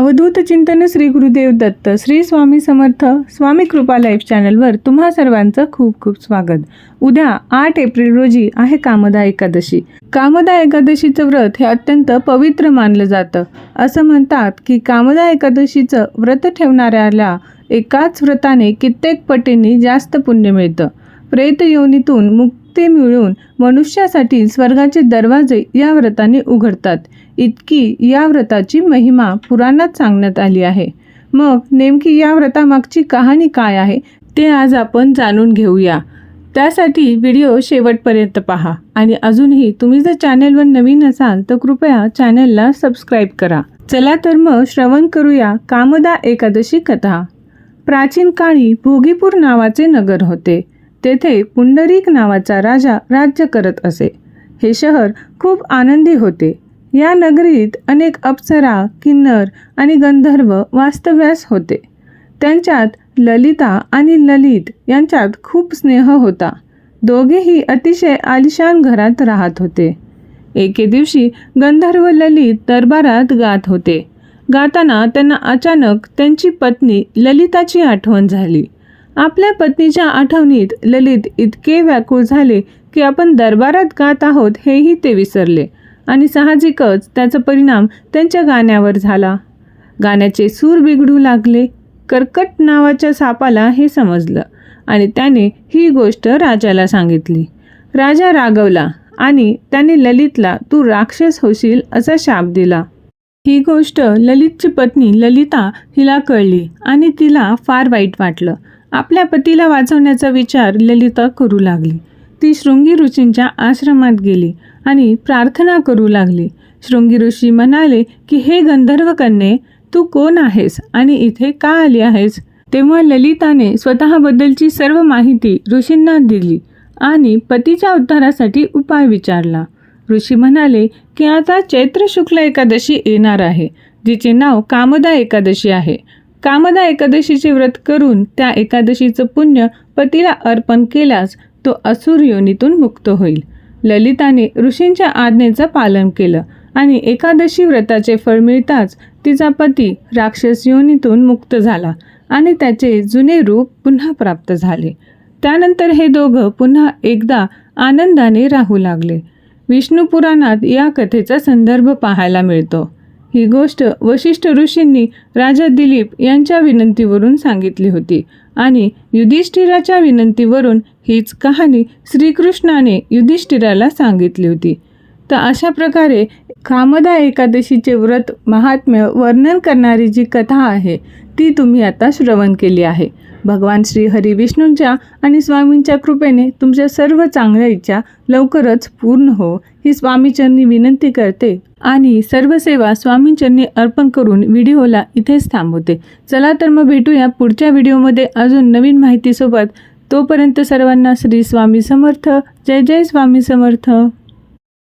अवधूत चिंतन श्री गुरुदेव दत्त श्री स्वामी समर्थ स्वामी कृपा लाईफ चॅनलवर तुम्हा सर्वांचं खूप खूप स्वागत. उद्या आठ एप्रिल रोजी आहे कामदा एकादशी. कामदा एकादशीचं व्रत हे अत्यंत पवित्र मानलं जातं. असं म्हणतात की कामदा एकादशीचं व्रत ठेवणाऱ्याला एकाच व्रताने कित्येक पटींनी जास्त पुण्य मिळतं. प्रेत योनीतून मुक्त ते मिळून मनुष्यासाठी स्वर्गाचे दरवाजे या व्रताने उघडतात. इतकी या व्रताची महिमा पुराणात सांगण्यात आली आहे. मग नेमकी या व्रतामागची कहाणी काय आहे ते आज आपण जाणून घेऊया. त्यासाठी व्हिडिओ शेवटपर्यंत पहा आणि अजूनही तुम्ही जर चॅनेलवर नवीन असाल तर कृपया चॅनेलला सबस्क्राईब करा. चला तर मग श्रवण करूया कामदा एकादशी कथा. प्राचीन काळी भोगीपूर नावाचे नगर होते. तेथे पुंडरीक नावाचा राजा राज्य करत असे. हे शहर खूप आनंदी होते. या नगरीत अनेक अप्सरा किन्नर आणि गंधर्व वास्तव्यास होते. त्यांच्यात ललिता आणि ललित यांच्यात खूप स्नेह होता. दोघेही अतिशय आलिशान घरात राहत होते. एके दिवशी गंधर्व ललित दरबारात गात होते. गाताना त्यांना अचानक त्यांची पत्नी ललिताची आठवण झाली. आपल्या पत्नीच्या आठवणीत ललित इतके व्याकुळ झाले की आपण दरबारात गात आहोत हेही ते विसरले. आणि साहजिकच त्याचा परिणाम त्यांच्या गाण्यावर झाला. गाण्याचे सूर बिघडू लागले. कर्कट नावाच्या सापाला हे समजलं आणि त्याने ही गोष्ट राजाला सांगितली. राजा रागवला आणि त्याने ललितला तू राक्षस होशील असा शाप दिला. ही गोष्ट ललितची पत्नी ललिता हिला कळली आणि तिला फार वाईट वाटलं. आपल्या पतीला वाचवण्याचा विचार ललिता करू लागली. ती शृंगी ऋषींच्या आश्रमात गेली आणि प्रार्थना करू लागली. शृंगी ऋषी म्हणाले की हे गंधर्व कन्ये तू कोण आहेस आणि इथे का आली आहेस? तेव्हा ललिताने स्वतःबद्दलची सर्व माहिती ऋषींना दिली आणि पतीच्या उद्धारासाठी उपाय विचारला. ऋषी म्हणाले की आता चैत्र शुक्ल एकादशी येणार आहे जिचे नाव कामदा एकादशी आहे. कामदा एकादशीचे व्रत करून त्या एकादशीचं पुण्य पतीला अर्पण केल्यास तो असुर योनीतून मुक्त होईल. ललिताने ऋषींच्या आज्ञेचं पालन केलं आणि एकादशी व्रताचे फळ मिळताच तिचा पती राक्षस योनीतून मुक्त झाला आणि त्याचे जुने रूप पुन्हा प्राप्त झाले. त्यानंतर हे दोघं पुन्हा एकदा आनंदाने राहू लागले. विष्णू पुराणात या कथेचा संदर्भ पाहायला मिळतो. ही गोष्ट वशिष्ठ ऋषींनी राजा दिलीप यांच्या विनंतीवरून सांगितली होती. आणि युधिष्ठिराच्या विनंतीवरून हीच कहाणी श्रीकृष्णाने युधिष्ठिराला सांगितली होती. तर अशा प्रकारे कामदा एकादशीचे व्रत महात्म्य वर्णन करणारी जी कथा आहे ती तुम्ही आता श्रवण केली आहे. भगवान श्री हरी विष्णूंच्या आणि स्वामींच्या कृपेने तुमच्या सर्व चांगल्या इच्छा लवकरच पूर्ण हो ही स्वामीचरणी विनंती करते आणि सर्व सेवा स्वामींचरणी अर्पण करून व्हिडिओला इथेच थांबवते. चला तर मग भेटूया पुढच्या व्हिडिओमध्ये अजून नवीन माहितीसोबत. तोपर्यंत सर्वांना श्री स्वामी समर्थ. जय जय स्वामी समर्थ.